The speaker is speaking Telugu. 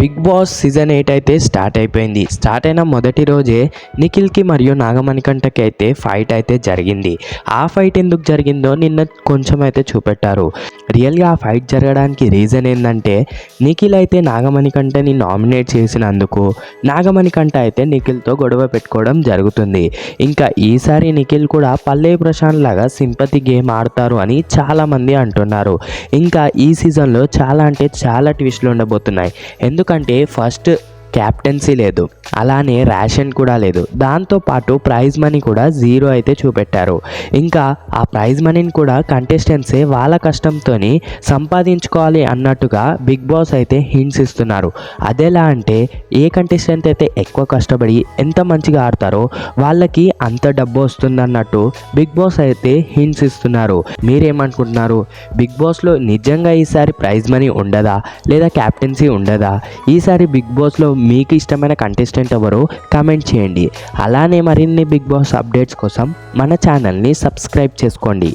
బిగ్ బాస్ సీజన్ ఎయిట్ అయితే స్టార్ట్ అయిపోయింది. స్టార్ట్ అయిన మొదటి రోజే నిఖిల్కి మరియు నాగమణికంటకి అయితే ఫైట్ అయితే జరిగింది. ఆ ఫైట్ ఎందుకు జరిగిందో నిన్న కొంచెం అయితే చూపెట్టారు. రియల్గా ఆ ఫైట్ జరగడానికి రీజన్ ఏంటంటే నిఖిల్ అయితే నాగమణికంటని నామినేట్ చేసినందుకు నాగమణికంట అయితే నిఖిల్తో గొడవ పెట్టుకోవడం జరుగుతుంది. ఇంకా ఈసారి నిఖిల్ కూడా పల్లె ప్రశాంత్ లాగా సింపతి గేమ్ ఆడతారు అని చాలామంది అంటున్నారు. ఇంకా ఈ సీజన్లో చాలా అంటే చాలా ట్విస్ట్లు ఉండబోతున్నాయి. ఎందుకు ఎందుకంటే ఫస్ట్ క్యాప్టెన్సీ లేదు. అలానే రేషన్ కూడా లేదు. దాంతోపాటు ప్రైజ్ మనీ కూడా జీరో అయితే చూపెట్టారు. ఇంకా ఆ ప్రైజ్ మనీని కూడా కంటెస్టెంట్సే వాళ్ళ కష్టంతో సంపాదించుకోవాలి అన్నట్టుగా బిగ్ బాస్ అయితే హింట్స్ ఇస్తున్నారు. అదెలా అంటే ఏ కంటెస్టెంట్ అయితే ఎక్కువ కష్టపడి ఎంత మంచిగా ఆడతారో వాళ్ళకి అంత డబ్బు వస్తుందన్నట్టు బిగ్ బాస్ అయితే హింట్స్ ఇస్తున్నారు. మీరేమనుకుంటున్నారు? బిగ్ బాస్లో నిజంగా ఈసారి ప్రైజ్ మనీ ఉండదా? లేదా క్యాప్టెన్సీ ఉండదా? ఈసారి బిగ్ బాస్లో మీకు ఇష్టమైన కంటెస్టెంట్ ఎవరో కామెంట్ చేయండి. అలానే మరిన్ని బిగ్ బాస్ అప్డేట్స్ కోసం మన ఛానల్ని సబ్స్క్రైబ్ చేసుకోండి.